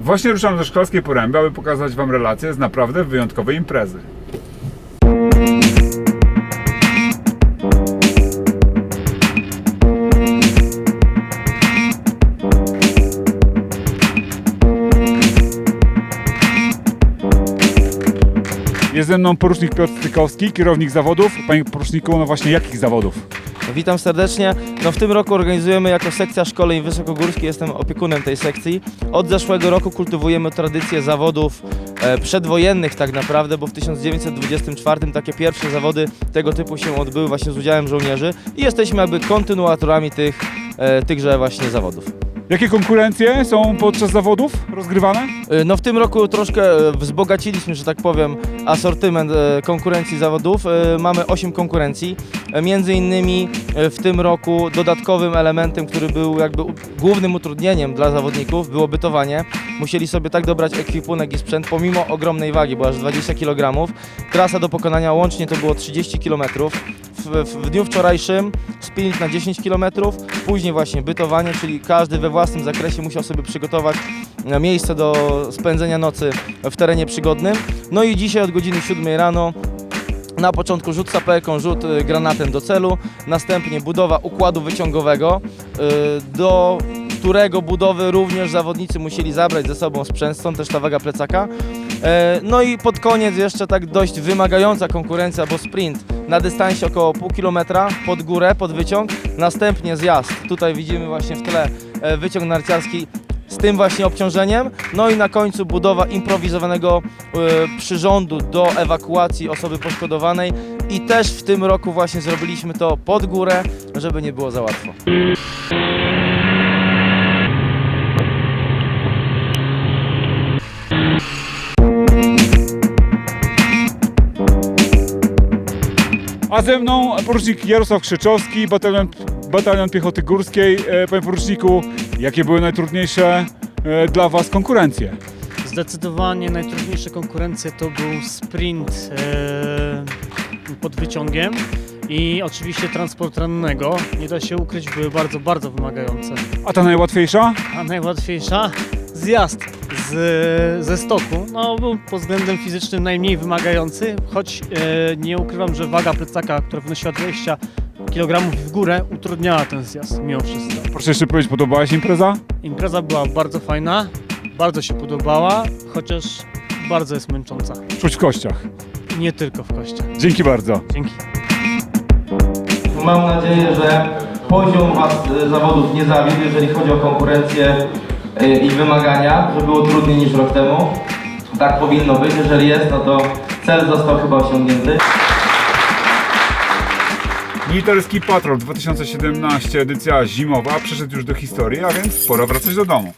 Właśnie ruszam do Szklarskiej Poręby, aby pokazać Wam relacje z naprawdę wyjątkowej imprezy. Jest ze mną porucznik Piotr Stykowski, kierownik zawodów. Panie poruczniku, no właśnie jakich zawodów? Witam serdecznie. No w tym roku organizujemy jako sekcja szkoleń wysokogórskich, jestem opiekunem tej sekcji. Od zeszłego roku kultywujemy tradycję zawodów e, przedwojennych tak naprawdę, bo w 1924 takie pierwsze zawody tego typu się odbyły właśnie z udziałem żołnierzy i jesteśmy jakby kontynuatorami tych, e, tychże właśnie zawodów. Jakie konkurencje są podczas zawodów rozgrywane? E, No w tym roku troszkę e, wzbogaciliśmy, że tak powiem, asortyment e, konkurencji zawodów. E, Mamy 8 konkurencji. Między innymi w tym roku dodatkowym elementem, który był jakby głównym utrudnieniem dla zawodników było bytowanie. Musieli sobie tak dobrać ekwipunek i sprzęt pomimo ogromnej wagi, bo aż 20 kg. Trasa do pokonania łącznie to było 30 km. W, w dniu wczorajszym spinning na 10 km, później właśnie bytowanie, czyli każdy we własnym zakresie musiał sobie przygotować e, miejsce do spędzenia nocy w terenie przygodnym. No i dzisiaj od godziny 7 rano na początku rzut saperką, rzut y, granatem do celu, następnie budowa układu wyciągowego, y, do którego budowy również zawodnicy musieli zabrać ze sobą sprzęt, stąd też ta waga plecaka. E, No i pod koniec jeszcze tak dość wymagająca konkurencja, bo sprint na dystansie około pół kilometra pod górę, pod wyciąg, następnie zjazd. Tutaj widzimy właśnie w tle e, wyciąg narciarski z tym właśnie obciążeniem. No i na końcu budowa improwizowanego e, przyrządu do ewakuacji osoby poszkodowanej i też w tym roku właśnie zrobiliśmy to pod górę, żeby nie było za łatwo. A ze mną porucznik Jarosław Krzyczowski, batalion, batalion Piechoty Górskiej. E, Panie poruczniku, jakie były najtrudniejsze e, dla Was konkurencje? Zdecydowanie najtrudniejsze konkurencje to był sprint e, pod wyciągiem i oczywiście transport rannego. Nie da się ukryć, były bardzo, bardzo wymagające. A ta najłatwiejsza? A najłatwiejsza zjazd z, ze stoku. No, był pod względem fizycznym najmniej wymagający, choć e, nie ukrywam, że waga plecaka, która wynosiła 20 kg w górę, utrudniała ten zjazd mimo wszystko. Proszę jeszcze powiedzieć, podobała się impreza? Impreza była bardzo fajna, bardzo się podobała, chociaż bardzo jest męcząca. Czuć w kościach. I nie tylko w kościach. Dzięki bardzo. Dzięki. Mam nadzieję, że poziom Was y, zawodów nie zawiódł, jeżeli chodzi o konkurencję i wymagania, że było trudniej niż rok temu. Tak powinno być, jeżeli jest, no to cel został chyba osiągnięty. Militerski Patrol 2017 edycja zimowa przeszedł już do historii, a więc pora wracać do domu.